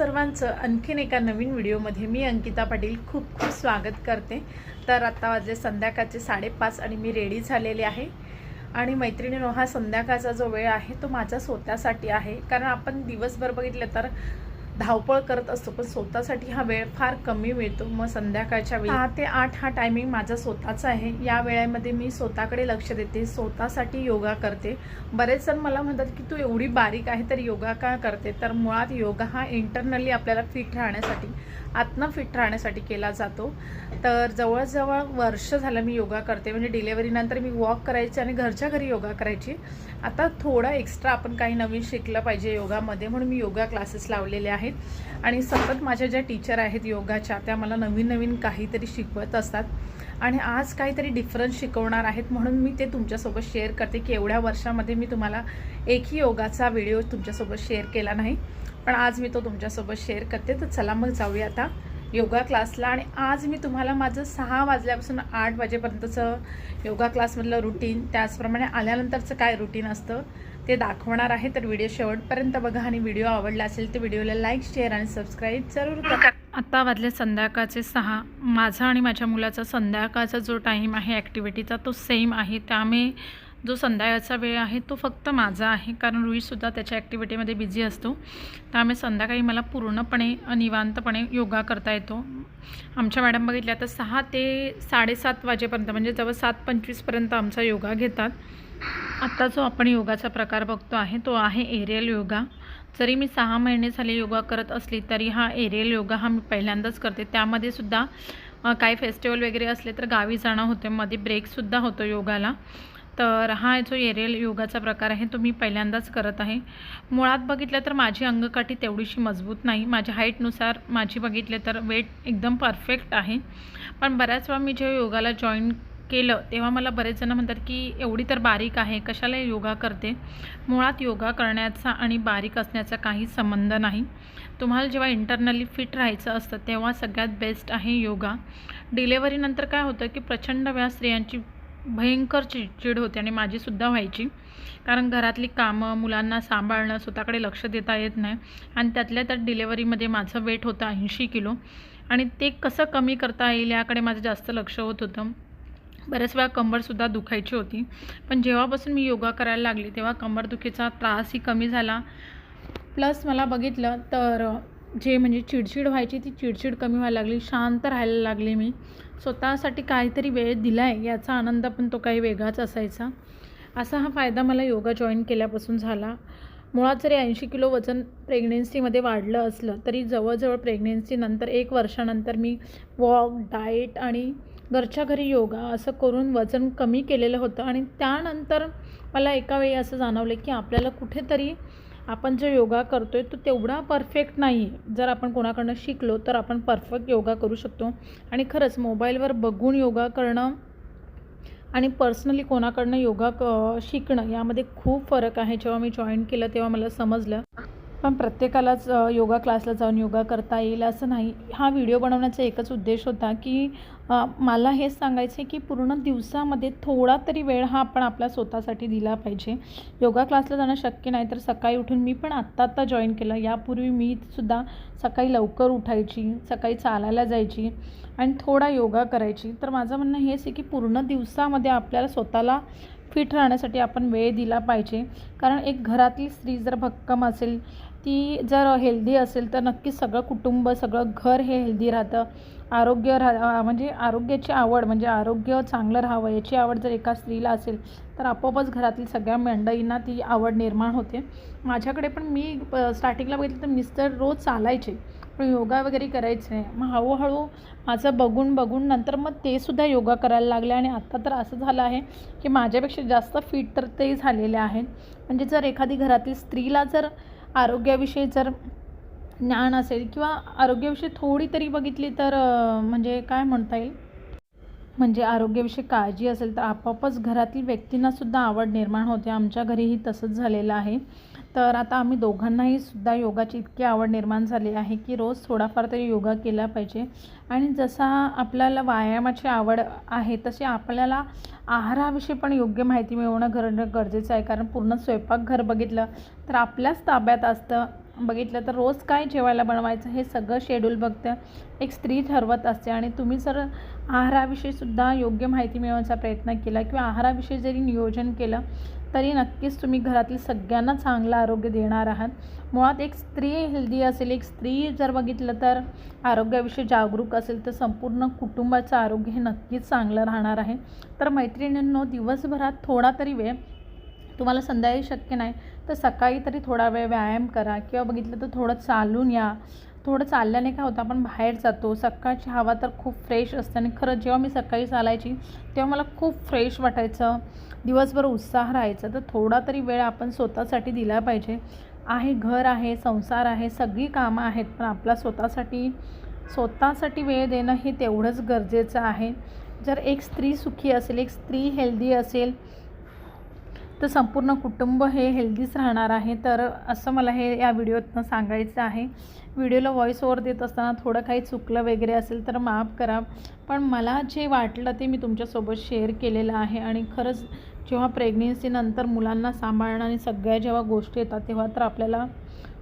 सर्वांचं आणखीन एका नवीन व्हिडिओमध्ये मी अंकिता पाटील खूप खूप स्वागत करते. तर आत्ता वाजले संध्याकाळचे साडेपाच आणि मी रेडी झालेले आहे. आणि मैत्रिणीनो हा संध्याकाळचा जो वेळ आहे तो माझ्या स्वतःसाठी आहे. कारण आपण दिवसभर बघितलं तर धावपळ करत असतो पण स्वतःसाठी हा वेळ फार कमी मिळतो. मग संध्याकाळच्या वेळी सहा ते आठ हा टायमिंग माझा स्वतःचा आहे. या वेळेमध्ये मी स्वतःकडे लक्ष देते स्वतःसाठी योगा करते. बरेच जण मला म्हणतात की तू एवढी बारीक आहे तर योगा का करते? तर मुळात योगा हा इंटरनली आपल्याला फिट राहण्यासाठी आत्म फिट राहण्यासाठी केला जातो. तर जवळजवळ वर्ष झालं मी योगा करते. म्हणजे डिलेवरीनंतर मी वॉक करायची आणि घरच्या घरी योगा करायची. आता थोडं एक्स्ट्रा आपण काही नवीन शिकलं पाहिजे योगामध्ये म्हणून मी योगा क्लासेस लावलेले आहेत. आणि सतत माझ्या ज्या टीचर आहेत योगाच्या त्या मला नवीन नवीन काहीतरी शिकवत असतात. आणि आज काहीतरी डिफरन्स शिकवणार आहेत म्हणून मी ते तुमच्यासोबत शेअर करते की एवढ्या वर्षामध्ये मी तुम्हाला एकही योगाचा व्हिडिओ तुमच्यासोबत शेअर केला नाही. पण आज मी तो तुमच्यासोबत शेअर करते. तर चला मग जाऊया आता योगा क्लासला आणि आज मी तुम्हाला माझं सहा वाजल्यापासून आठ वाजेपर्यंतचं योगा क्लासमधलं रुटीन त्याचप्रमाणे आल्यानंतरचं काय रुटीन असतं ते दाखवणार आहे. तर व्हिडिओ शेवटपर्यंत बघा आणि व्हिडिओ आवडला असेल तर व्हिडिओला लाईक शेअर आणि सबस्क्राईब जरूर करा. आत्ता वाजले संध्याकाळचे सहा. माझा आणि माझ्या मुलाचा संध्याकाळचा जो टाईम आहे ॲक्टिव्हिटीचा तो सेम आहे. त्यामुळे जो संध्याकाळचा वेळ आहे तो फक्त माझा आहे कारण रुईसुद्धा त्याच्या ॲक्टिव्हिटीमध्ये बिझी असतो. त्यामुळे संध्याकाळी मला पूर्णपणे निवांतपणे योगा करता येतो. आमच्या मॅडम बघितल्या तर सहा ते साडेसात वाजेपर्यंत म्हणजे जवळ सात पंचवीसपर्यंत आमचा योगा घेतात. आत्ता जो आपण योगाचा प्रकार बघतो आहे तो आहे एरियल योगा. जरी मी सहा महिने झाले योगा करत असली तरी हा एरियल योगा हा मी पहिल्यांदाच करते. त्यामध्ये सुद्धा काही फेस्टिवल वगैरे असले तर गावी जाणं होते मध्ये ब्रेकसुद्धा होतो योगाला. तर हा जो एरियल योगाचा प्रकार आहे तो मी पहिल्यांदाच करत आहे. मुळात बघितलं तर माझी अंगकाठी तेवढीशी मजबूत नाही. माझ्या हाईटनुसार माझी बघितले तर वेट एकदम परफेक्ट आहे. पण बऱ्याच वेळा मी जेव्हा योगाला जॉईन केलं तेव्हा मला बरेच जण म्हणतात की एवढी तर बारीक आहे कशाला योगा करते? मुळात योगा करण्याचा आणि बारीक असण्याचा काही संबंध नाही. तुम्हाला जेव्हा इंटरनली फिट राहायचं असतं तेव्हा सगळ्यात बेस्ट आहे योगा. डिलेवरीनंतर काय होतं की प्रचंड वेळा स्त्रियांची भयंकर चिडचिड होते आणि माझीसुद्धा व्हायची. कारण घरातली कामं मुलांना सांभाळणं स्वतःकडे लक्ष देता येत नाही. आणि त्यातल्या त्यात डिलेवरीमध्ये माझं वेट होतं ऐंशी किलो. आणि ते कसं कमी करता येईल याकडे माझं जास्त लक्ष होत होतं. बऱ्याच वेळा कंबरसुद्धा दुखायची होती. पण जेव्हापासून मी योगा करायला लागली तेव्हा कंबरदुखीचा त्रासही कमी झाला. प्लस मला बघितलं तर जे म्हणजे चिडचिड व्हायची ती चिडचिड कमी व्हायला लागली. शांत राहायला लागली मी. स्वतःसाठी काहीतरी वेळ दिला आहे याचा आनंद पण तो काही वेगळाच असायचा. असा हा फायदा मला योगा जॉईन केल्यापासून झाला. मुळात जरी ऐंशी किलो वजन प्रेग्नेन्सीमध्ये वाढलं असलं तरी जवळजवळ प्रेग्नेन्सीनंतर एक वर्षानंतर मी वॉक डाएट आणि घरच्या घरी योगा असं करून वजन कमी केलेलं होतं. आणि त्यानंतर मला एका वेळी असं जाणवलं की आपल्याला कुठेतरी आपण जो योगा करतो आहे तो तेवढा परफेक्ट नाही आहे जर आपण कोणाकडनं शिकलो तर आपण परफेक्ट योगा करू शकतो. आणि खरंच मोबाईलवर बघून योगा करणं आणि पर्सनली कोणाकडनं योगा क शिकणं यामध्ये खूप फरक आहे. जेव्हा मी जॉईन केलं तेव्हा मला समजलं. पण प्रत्येकालाच योगा क्लासला जाऊन योगा करता येईल असं नाही. हा व्हिडिओ बनवण्याचा एकच उद्देश होता की मला हेच सांगायचं आहे की पूर्ण दिवसामध्ये थोडा तरी वेळ हा आपण आपल्या स्वतःसाठी दिला पाहिजे. योगा क्लासला जाणं शक्य नाही तर सकाळी उठून मी पण आत्ता आत्ता जॉईन केलं. यापूर्वी मी सुद्धा सकाळी लवकर उठायची सकाळी चालायला जायची आणि थोडा योगा करायची. तर माझं म्हणणं हेच आहे की पूर्ण दिवसामध्ये आपल्याला स्वतःला फिट राहण्यासाठी आपण वेळ दिला पाहिजे. कारण एक घरातली स्त्री जर भक्कम असेल ती जर हेल्दी असेल तर नक्कीच सगळं कुटुंब सगळं घर हे हेल्दी राहतं. आरोग्य राह म्हणजे आरोग्याची आवड म्हणजे आरोग्य चांगलं राहावं याची आवड जर एका स्त्रीला असेल तर आपोआपच घरातील सगळ्या मंडळींना ती आवड निर्माण होते. माझ्याकडे पण मी स्टार्टिंगला बघितलं तर मिस्टर रोज चालायचे पण योगा वगैरे करायचे. मग हळूहळू माझं बघून बघून नंतर मग ते सुद्धा योगा करायला लागले आणि आत्ता तर असं झालं आहे की माझ्यापेक्षा जास्त फिट तर ते झालेले आहेत. म्हणजे जर एखादी घरातील स्त्रीला जर आरोग्याविषयी जर ज्ञान असेल किंवा आरोग्याविषयी थोडी तरी बघितली तर म्हणजे काय म्हणता येईल? म्हणजे आरोग्याविषयी काळजी असेल तर आपोआपच घरातील व्यक्तींनासुद्धा आवड निर्माण होते. आमच्या घरीही तसंच झालेलं आहे. तर आता आम्ही दोघांनाही सुद्धा योगाची इतकी आवड निर्माण झाली आहे की रोज थोडाफार तरी योगा केला पाहिजे. आणि जसा आपल्याला व्यायामाची आवड आहे तशी आपल्याला आहाराविषयी पण योग्य माहिती मिळवणं गरज गरजेचं आहे. कारण पूर्ण स्वयंपाकघर बघितलं तर आपल्याच ताब्यात असतं. बघितलं तर रोज काय जेवायला बनवायचं हे सगळं शेड्यूल बघतं. एक स्त्री ठरवत असते आणि तुम्ही जर आहाराविषयीसुद्धा योग्य माहिती मिळवण्याचा प्रयत्न केला किंवा आहाराविषयी जरी नियोजन केलं तरी नक्कीच तुम्ही घरातील सगळ्यांना चांगलं आरोग्य देणार आहात. मुळात एक स्त्री हेल्दी असेल एक स्त्री जर बघितलं तर आरोग्याविषयी जागरूक असेल तर संपूर्ण कुटुंबाचं आरोग्य हे नक्कीच चांगलं राहणार आहे. तर मैत्रिणींनो दिवसभरात थोडा तरी वेळ तुम्हाला संध्याकाळी शक्य नाही तर सकाळी तरी थोडा वेळ व्यायाम करा किंवा बघितलं तर थोडं चालून या. थोडं चालल्याने काय होतं आपण बाहेर जातो सकाळची हवा तर खूप फ्रेश असते आणि खरंच जेव्हा मी सकाळी चालायची तेव्हा मला खूप फ्रेश वाटायचं. दिवसभर उत्साह राहायचा. तर थोडा तरी वेळ आपण स्वतःसाठी दिला पाहिजे. आहे घर आहे संसार आहे सगळी कामं आहेत पण आपला स्वतःसाठी स्वतःसाठी वेळ देणं हे तेवढंच गरजेचं आहे. जर एक स्त्री सुखी असेल एक स्त्री हेल्दी असेल तर संपूर्ण कुटुंब हे हेल्दीच राहणार आहे. तर असं मला हे या व्हिडिओतनं सांगायचं आहे. व्हिडिओला व्हॉईस ओवर देत असताना थोडं काही चुकलं वगैरे असेल तर माफ करा. पण मला जे वाटलं ते मी तुमच्यासोबत शेअर केलेलं आहे. आणि खरंच जेव्हा प्रेग्नेन्सीनंतर मुलांना सांभाळणं आणि सगळ्या जेव्हा गोष्टी येतात तेव्हा तर आपल्याला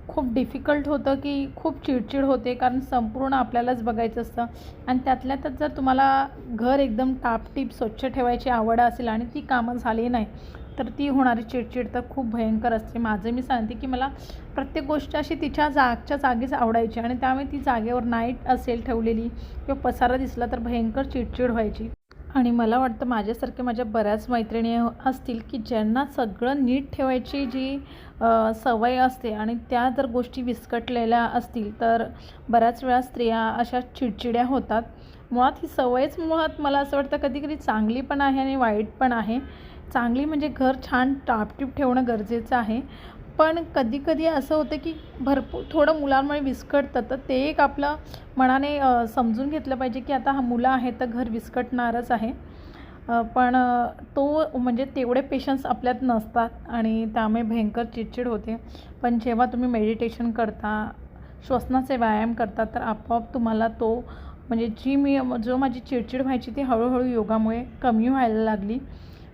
खूप डिफिकल्ट होतं की खूप चिडचिड होते. कारण संपूर्ण आपल्यालाच बघायचं असतं. आणि त्यातल्या त्यात जर तुम्हाला घर एकदम टापटीप स्वच्छ ठेवायची आवड असेल आणि ती कामं झाली नाही तर ती होणारी चिडचिड तर खूप भयंकर असते. माझं मी सांगते की मला प्रत्येक गोष्ट अशी तिच्या जागच्या जागीच आवडायची आणि त्यामुळे ती जागेवर नाईट असेल ठेवलेली किंवा पसारा दिसला तर भयंकर चिडचिड व्हायची. आणि मला वाटतं माझ्यासारख्या माझ्या बऱ्याच मैत्रिणी असतील की ज्यांना सगळं नीट ठेवायची जी सवय असते आणि त्या जर गोष्टी विस्कटलेल्या असतील तर बऱ्याच वेळा स्त्रिया अशा चिडचिड्या होतात. मुळात ही सवयच मुळात मला असं वाटतं कधी कधी चांगली पण आहे आणि वाईट पण आहे. चांगली म्हणजे घर छान टापटीप ठेवणं गरजेचं आहे. पण कधीकधी असं होतं की भरपूर थोडं मुलांमुळे विस्कटतं. तर ते एक आपलं मनाने समजून घेतलं पाहिजे की आता हा मुलं आहे तर घर विस्कटणारच आहे. पण तो म्हणजे तेवढे पेशन्स आपल्यात नसतात आणि त्यामुळे भयंकर चिडचिड होते. पण जेव्हा तुम्ही मेडिटेशन करता श्वसनाचे व्यायाम करता तर आपोआप तुम्हाला तो म्हणजे जी मी जो माझी चिडचिड व्हायची ती हळूहळू योगामुळे कमी व्हायला लागली.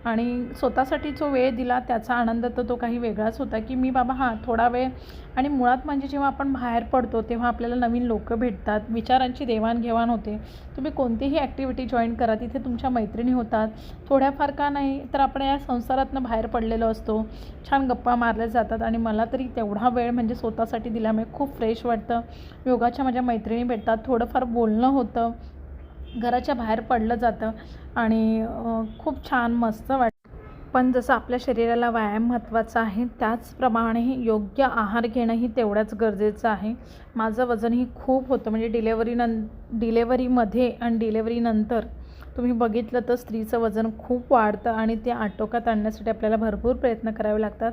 आणि स्वतःसाठी जो वेळ दिला त्याचा आनंद तर तो काही वेगळाच होता की मी बाबा हां थोडा वेळ आणि मुळात म्हणजे जेव्हा आपण बाहेर पडतो तेव्हा आपल्याला नवीन लोक भेटतात विचारांची देवाणघेवाण होते. तुम्ही कोणतीही ॲक्टिव्हिटी जॉईन करा तिथे तुमच्या मैत्रिणी होतात. थोड्याफार का नाही तर आपण या संसारातनं बाहेर पडलेलो असतो. छान गप्पा मारल्या जातात आणि मला तरी तेवढा वेळ म्हणजे स्वतःसाठी दिल्यामुळे खूप फ्रेश वाटतं. योगाच्या माझ्या मैत्रिणी भेटतात थोडंफार बोलणं होतं. घराच्या बाहेर पडलं जातं आणि खूप छान मस्त वाटतं. पण जसं आपल्या शरीराला व्यायाम महत्त्वाचा आहे त्याचप्रमाणे योग्य आहार घेणंही तेवढ्याच गरजेचं आहे. माझं वजनही खूप होतं म्हणजे डिलेवरी डिलेवरीमध्ये आणि डिलेवरीनंतर तुम्ही बघितलं तर स्त्रीचं वजन खूप वाढतं आणि ते आटोक्यात आणण्यासाठी आपल्याला भरपूर प्रयत्न करावे लागतात.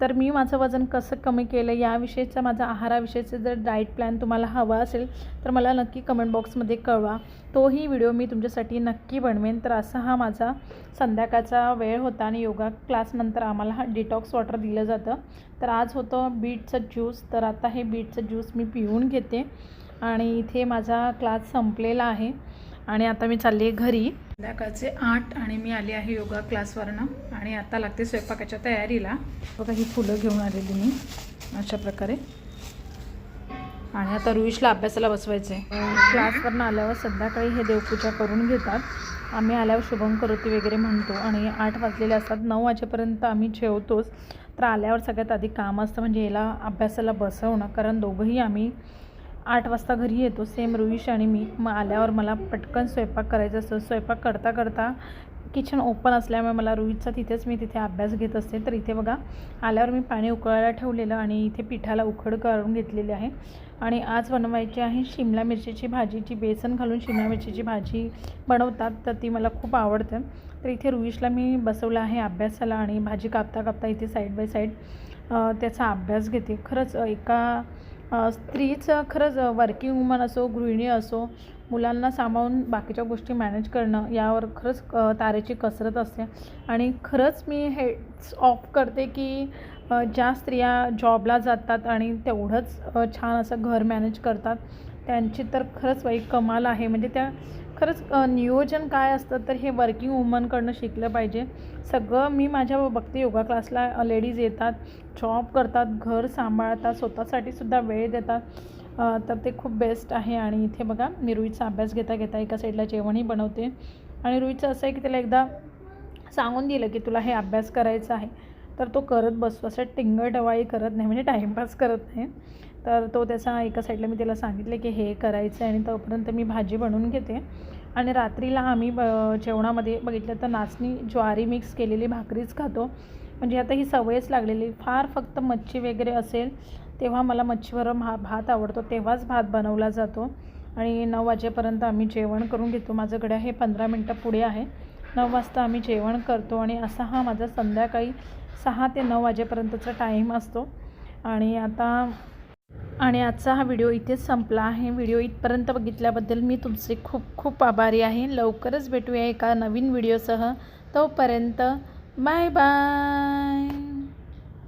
तर मी माझं वजन कसं कमी केलं याविषयीचा माझा आहाराविषयीचं जर डाएट प्लॅन तुम्हाला हवा असेल तर मला नक्की कमेंट बॉक्समध्ये कळवा. तोही व्हिडिओ मी तुमच्यासाठी नक्की बनवेन. तर असा हा माझा संध्याकाळचा वेळ होता आणि योगा क्लासनंतर आम्हाला हा डिटॉक्स वॉटर दिलं जातं. तर आज होतं बीटचं ज्यूस तर आता हे बीटचं ज्यूस मी पिऊन घेते. आणि इथे माझा क्लास संपलेला आहे. आणि आता मी चालली आहे घरी. संध्याकाळचे आठ आणि मी आली आहे योगा क्लासवरनं. आणि आता लागते स्वयंपाकाच्या तयारीला. बघा ही फुलं घेऊन आलेली मी अशा प्रकारे. आणि आता रुईशला अभ्यासाला बसवायचं आहे क्लासवरनं आल्यावर संध्याकाळी हे देवपूजा करून घेतात. आम्ही आल्यावर शुभम करोती वगैरे म्हणतो. आणि आठ वाजलेले असतात नऊ वाजेपर्यंत आम्ही जेवतोच. तर आल्यावर सगळ्यात आधी काम असतं म्हणजे याला अभ्यासाला बसवणं कारण दोघंही आम्ही आठ वाजता घरी येतो. सेम रुईश आणि मी. मग आल्यावर मला पटकन स्वयंपाक करायचा असतो. स्वयंपाक करता करता किचन ओपन असल्यामुळे मला रुईचा तिथेच मी तिथे अभ्यास घेत असते. तर इथे बघा आल्यावर मी पाणी उकळायला ठेवलेलं आणि इथे पिठाला उखड करून घेतलेली आहे. आणि आज बनवायची आहे शिमला मिरचीची भाजी. जी बेसन घालून शिमला मिरचीची भाजी बनवतात तर ती मला खूप आवडते. तर इथे रुईशला मी बसवलं आहे अभ्यासाला आणि भाजी कापता कापता इथे साईड बाय साईड त्याचा अभ्यास घेते. खरंच एका स्त्रीचं खरंच वर्किंग वुमन असो गृहिणी असो मुलांना सांभाळून बाकीच्या गोष्टी मॅनेज करणं यावर खरंच तारेची कसरत असते. आणि खरंच मी हेड्स ऑफ करते की ज्या स्त्रिया जॉबला जातात आणि तेवढंच छान असं घर मॅनेज करतात त्यांची तर खरंच बाई कमाल आहे. म्हणजे त्या खरंच नियोजन काय असतं तर हे वर्किंग वुमनकडनं शिकलं पाहिजे. सगळं मी माझ्या बघते योगा क्लासला लेडीज येतात जॉब करतात घर सांभाळतात स्वतःसाठी सुद्धा वेळ देतात. तर ते खूप बेस्ट आहे आणि इथे बघा मी रुईचा अभ्यास घेता घेता एका साईडला जेवणही बनवते. आणि रुईचं असं आहे की त्याला एकदा सांगून दिलं की तुला हे अभ्यास करायचा आहे तर तो करत बसतो. असं डवाई करत नाही म्हणजे टाईमपास करत नाही. तर तो त्याचा एका साईडला मी त्याला सांगितले की हे करायचं आहे आणि तोपर्यंत मी भाजी बनवून घेते. आणि रात्रीला आम्ही ब जेवणामध्ये बघितलं तर नाचणी ज्वारी मिक्स केलेली भाकरीच खातो. म्हणजे आता ही सवयच लागलेली. फार फक्त मच्छी वगैरे असेल तेव्हा मला मच्छीवर भा भात आवडतो. तेव्हाच भात बनवला जातो. आणि नऊ वाजेपर्यंत आम्ही जेवण करून घेतो. माझ्याकडे हे पंधरा मिनटं पुढे आहे. नऊ वाजता आम्ही जेवण करतो आणि असा हा माझा संध्याकाळी सहा ते नऊ वाजेपर्यंतचा टाईम असतो. आणि आता आणि आजचा हा व्हिडिओ इथेच संपला आहे. व्हिडिओ इथपर्यंत बघितल्याबद्दल मी तुमचे खूप खूप आभारी आहे. लवकरच भेटूया एका नवीन व्हिडिओसह. तोपर्यंत बाय बाय.